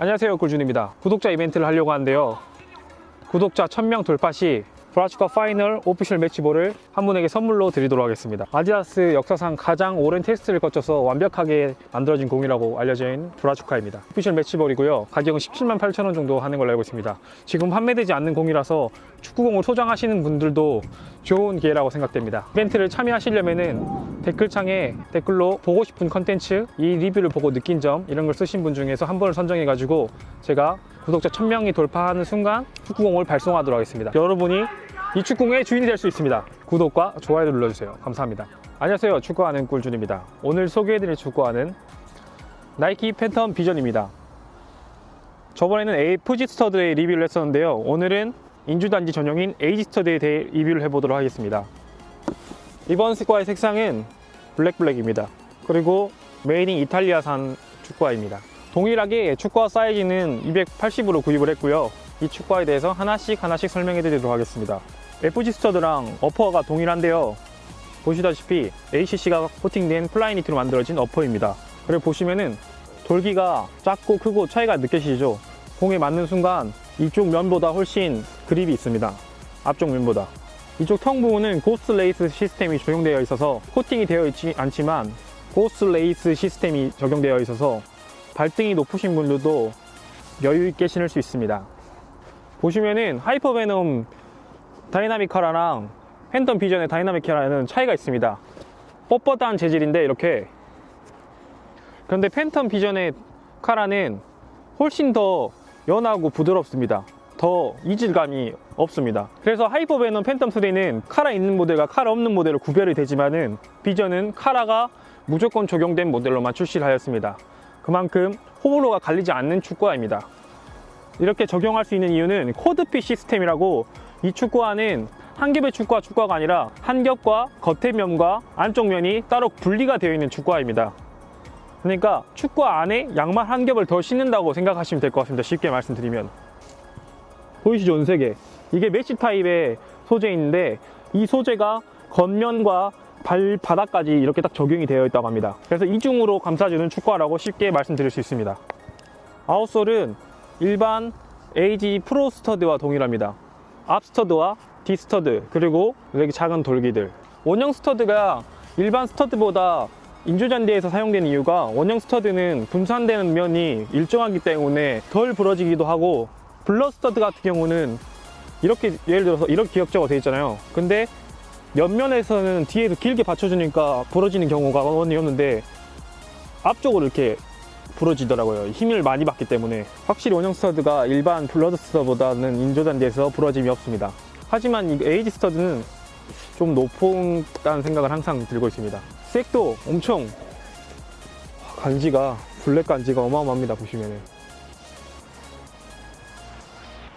안녕하세요 꿀준입니다. 구독자 이벤트를 하려고 하는데요. 구독자 1000명 돌파 시 브라축과 파이널 오피셜 매치볼을 한 분에게 선물로 드리도록 하겠습니다. 아디다스 역사상 가장 오랜 테스트를 거쳐서 완벽하게 만들어진 공이라고 알려져 있는 브라축카입니다. 오피셜 매치볼이고요. 가격은 17만 8천 원 정도 하는 걸로 알고 있습니다. 지금 판매되지 않는 공이라서 축구공을 소장하시는 분들도 좋은 기회라고 생각됩니다. 이벤트를 참여하시려면은 댓글창에 댓글로 보고 싶은 컨텐츠 이 리뷰를 보고 느낀 점 이런 걸 쓰신 분 중에서 한 분을 선정해 가지고 제가 구독자 1000명이 돌파하는 순간 축구공을 발송하도록 하겠습니다. 여러분이 이 축구공의 주인이 될 수 있습니다. 구독과 좋아요를 눌러주세요. 감사합니다. 안녕하세요. 축구하는 꿀준입니다. 오늘 소개해드릴 축구화는 나이키 팬텀 비전입니다. 저번에는 AFG 스터드의 리뷰를 했었는데요. 오늘은 인주단지 전용인 에이지 스터드에 대해 리뷰를 해보도록 하겠습니다 이번 스과의 색상은 블랙블랙입니다. 그리고 메이딩 이탈리아산 축구화입니다. 동일하게 축구화 사이즈는 280으로 구입을 했고요. 이 축구화에 대해서 하나씩 하나씩 설명해 드리도록 하겠습니다. FG 스터드랑 어퍼가 동일한데요. 보시다시피 ACC가 코팅된 플라이니트로 만들어진 어퍼입니다. 그리고 보시면은 돌기가 작고 크고 차이가 느껴지시죠? 공에 맞는 순간 이쪽 면보다 훨씬 그립이 있습니다. 앞쪽 면보다. 이쪽 텅 부분은 고스 레이스 시스템이 적용되어 있어서 코팅이 되어 있지 않지만 고스 레이스 시스템이 적용되어 있어서 발등이 높으신 분들도 여유 있게 신을 수 있습니다. 보시면은 하이퍼 베놈 다이나믹 카라랑 팬텀 비전의 다이나믹 카라는 차이가 있습니다. 뻣뻣한 재질인데 이렇게 그런데 팬텀 비전의 카라는 훨씬 더 연하고 부드럽습니다. 더 이질감이 없습니다. 그래서 하이퍼베넌 팬텀 3는 카라 있는 모델과 카라 없는 모델로 구별이 되지만은 비전은 카라가 무조건 적용된 모델로만 출시를 하였습니다. 그만큼 호불호가 갈리지 않는 축구화입니다. 이렇게 적용할 수 있는 이유는 코드핏 시스템이라고 이 축구화는 한 겹의 축구화 축구화가 아니라 한 겹과 겉의 면과 안쪽 면이 따로 분리가 되어 있는 축구화입니다. 그러니까 축구화 안에 양말 한 겹을 더 신는다고 생각하시면 될 것 같습니다. 쉽게 말씀드리면. 보이시죠 은색에 이게 메쉬 타입의 소재인데 이 소재가 겉면과 발바닥까지 이렇게 딱 적용이 되어 있다고 합니다. 그래서 이중으로 감싸주는 축구화라고 쉽게 말씀드릴 수 있습니다. 아웃솔은 일반 AG 프로 스터드와 동일합니다. 앞 스터드와 뒤 스터드 그리고 여기 작은 돌기들. 원형 스터드가 일반 스터드보다 인조잔디에서 사용되는 이유가 원형 스터드는 분산되는 면이 일정하기 때문에 덜 부러지기도 하고 블러스터드 같은 경우는 이렇게 예를 들어서 이렇게 기역자가 되어 있잖아요. 근데 옆면에서는 뒤에서 길게 받쳐주니까 부러지는 경우가 원이 없는데 앞쪽으로 이렇게 부러지더라고요. 힘을 많이 받기 때문에. 확실히 원형 스터드가 일반 블러드 스터보다는 인조잔디에서 부러짐이 없습니다. 하지만 이 에이지 스터드는 좀 높다는 생각을 항상 들고 있습니다. 색도 엄청 간지가 블랙 간지가 어마어마합니다 보시면은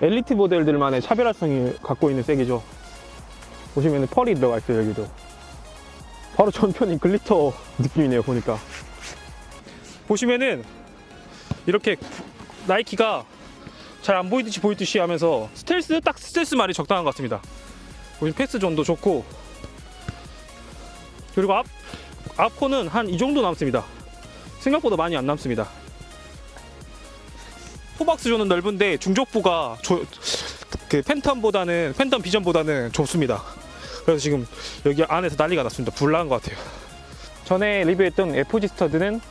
엘리트 모델들만의 차별화성이 갖고 있는 색이죠. 보시면 펄이 들어가 있어요, 여기도. 바로 전편이 글리터 느낌이네요, 보니까. 보시면은 이렇게 나이키가 잘 안 보이듯이 보이듯이 하면서 스텔스, 딱 스텔스 말이 적당한 것 같습니다. 보시면 패스 존도 좋고 그리고 앞, 앞코는 한 이 정도 남습니다. 생각보다 많이 안 남습니다. 포박스 존은 넓은데 중족부가 조- 그 팬텀보다는 팬텀 비전보다는 좁습니다. 그래서 지금 여기 안에서 난리가 났습니다. 불나는 것 같아요. 전에 리뷰했던 FG 스터드는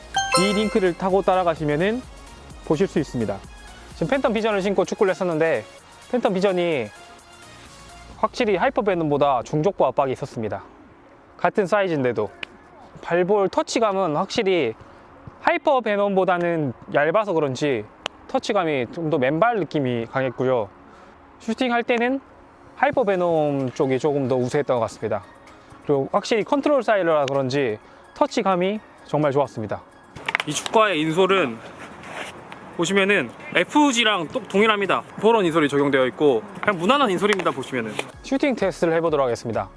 이 링크를 타고 따라가시면은 보실 수 있습니다. 지금 팬텀 비전을 신고 축구를 했었는데 팬텀 비전이 확실히 하이퍼 베놈보다 중족부 압박이 있었습니다. 같은 사이즈인데도 발볼 터치감은 확실히 하이퍼 베놈보다는 얇아서 그런지 터치감이 좀 더 맨발 느낌이 강했고요. 슈팅 할 때는 하이퍼 베놈 쪽이 조금 더 우세했던 것 같습니다. 그리고 확실히 컨트롤 사이즈라 그런지 터치감이 정말 좋았습니다. 이 축구화의 인솔은 보시면은 FG랑 똑 동일합니다. 보런 인솔이 적용되어 있고 그냥 무난한 인솔입니다. 보시면은 슈팅 테스트를 해보도록 하겠습니다.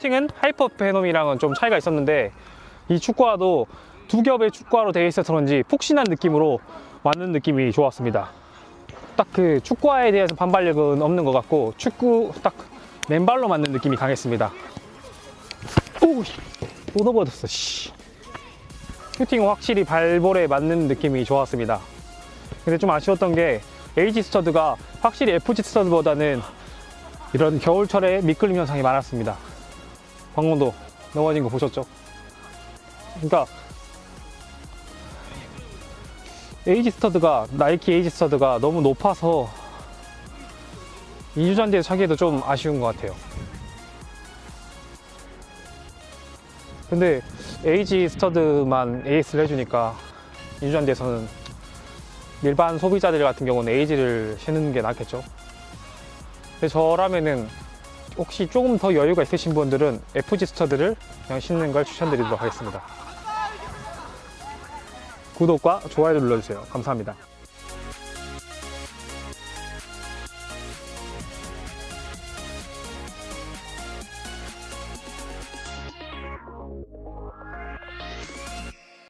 슈팅은 하이퍼 베놈이랑은 좀 차이가 있었는데 이 축구화도 두 겹의 축구화로 되어 있어서 그런지 푹신한 느낌으로 맞는 느낌이 좋았습니다. 딱 그 축구화에 대해서 반발력은 없는 것 같고 축구 딱 맨발로 맞는 느낌이 강했습니다. 오, 씨. 또 넘어졌어. 씨. 슈팅은 확실히 발볼에 맞는 느낌이 좋았습니다. 근데 좀 아쉬웠던 게 AG 스터드가 확실히 FG 스터드보다는 이런 겨울철에 미끌림 현상이 많았습니다. 방금도 넘어진 거 보셨죠? 그러니까 에이지 스터드가 나이키 에이지 스터드가 너무 높아서 이주잔디에 차기에도 좀 아쉬운 것 같아요. 근데 에이지 스터드만 에이스를 해주니까 이주잔디에서는 일반 소비자들 같은 경우는 에이지를 신는 게 낫겠죠. 근데 저라면은 혹시 조금 더 여유가 있으신 분들은 FG 스터드를 그냥 신는 걸 추천드리도록 하겠습니다. 구독과 좋아요 눌러주세요. 감사합니다.